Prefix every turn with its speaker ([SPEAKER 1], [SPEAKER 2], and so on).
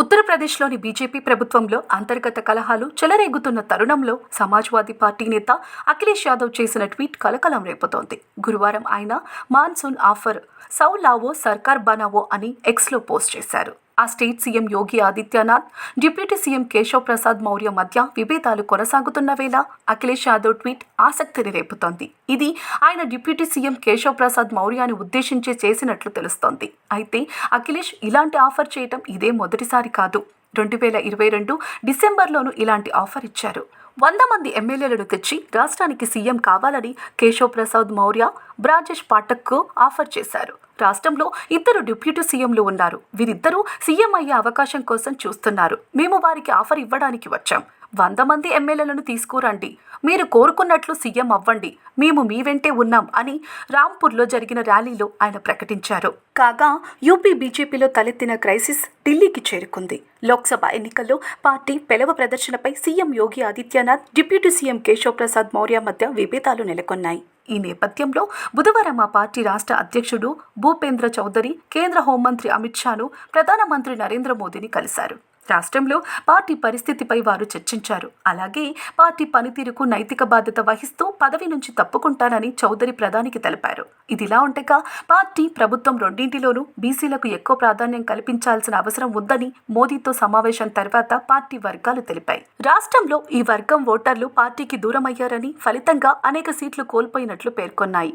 [SPEAKER 1] ఉత్తరప్రదేశ్లోని బీజేపీ ప్రభుత్వంలో అంతర్గత కలహాలు చెలరేగుతున్న తరుణంలో సమాజ్వాదీ పార్టీ నేత అఖిలేష్ యాదవ్ చేసిన ట్వీట్ కలకలం రేపుతోంది. గురువారం ఆయన మాన్సూన్ ఆఫర్ సౌ లావో సర్కార్ బనావో అని ఎక్స్లో పోస్ట్ చేశారు. ఆ state CM Yogi Adityanath deputy CM Keshav Prasad Maurya మధ్య విభేదాలు కొనసాగుతున్న వేళ అఖిలేష్ యాదవ్ ట్వీట్ ఆసక్తిని రేపుతోంది. ఇది ఆయన డిప్యూటీ సీఎం కేశవ్ ప్రసాద్ మౌర్యాని ఉద్దేశించి చేసినట్లు తెలుస్తోంది. అయితే అఖిలేష్ ఇలాంటి ఆఫర్ చేయటం ఇదే మొదటిసారి కాదు. రెండు వేల ఇరవై రెండు డిసెంబర్లోనూ ఇలాంటి ఆఫర్ ఇచ్చారు. వంద మంది ఎమ్మెల్యేలను తెచ్చి రాష్ట్రానికి సీఎం కావాలని కేశవ్ ప్రసాద్ మౌర్య బ్రాజేష్ పాఠక్కు ఆఫర్ చేశారు. రాష్ట్రంలో ఇద్దరు డిప్యూటీ సీఎంలు ఉన్నారు. వీరిద్దరూ సీఎం అయ్యే అవకాశం కోసం చూస్తున్నారు. మేము వారికి ఆఫర్ ఇవ్వడానికి వచ్చాం. వంద మంది ఎమ్మెల్యేలను తీసుకురండి. మీరు కోరుకున్నట్లు సీఎం అవ్వండి. మేము మీ వెంటే ఉన్నాం అని రాంపూర్లో జరిగిన ర్యాలీలో ఆయన ప్రకటించారు. కాగా యూపీ బీజేపీలో తలెత్తిన క్రైసిస్ ఢిల్లీకి చేరుకుంది. లోక్సభ ఎన్నికల్లో పార్టీ పెలవ ప్రదర్శనపై CM Yogi Adityanath deputy CM Keshav Prasad Maurya మధ్య విభేదాలు నెలకొన్నాయి. ఈ నేపథ్యంలో బుధవారం ఆ పార్టీ రాష్ట్ర అధ్యక్షుడు భూపేంద్ర చౌదరి కేంద్ర హోంమంత్రి అమిత్ షాను ప్రధానమంత్రి నరేంద్ర మోదీని కలిశారు. రాష్ట్రంలో పార్టీ పరిస్థితిపై వారు చర్చించారు. అలాగే పార్టీ పనితీరుకు నైతిక బాధ్యత వహిస్తూ పదవి నుంచి తప్పుకుంటానని చౌదరి ప్రధానికి తెలిపారు. ఇదిలా ఉండగా పార్టీ ప్రభుత్వం రెండింటిలోనూ బీసీలకు ఎక్కువ ప్రాధాన్యం కల్పించాల్సిన అవసరం ఉందని మోదీతో సమావేశం తర్వాత పార్టీ వర్గాలు తెలిపాయి. రాష్ట్రంలో ఈ వర్గం ఓటర్లు పార్టీకి దూరమయ్యారని ఫలితంగా అనేక సీట్లు కోల్పోయినట్లు పేర్కొన్నాయి.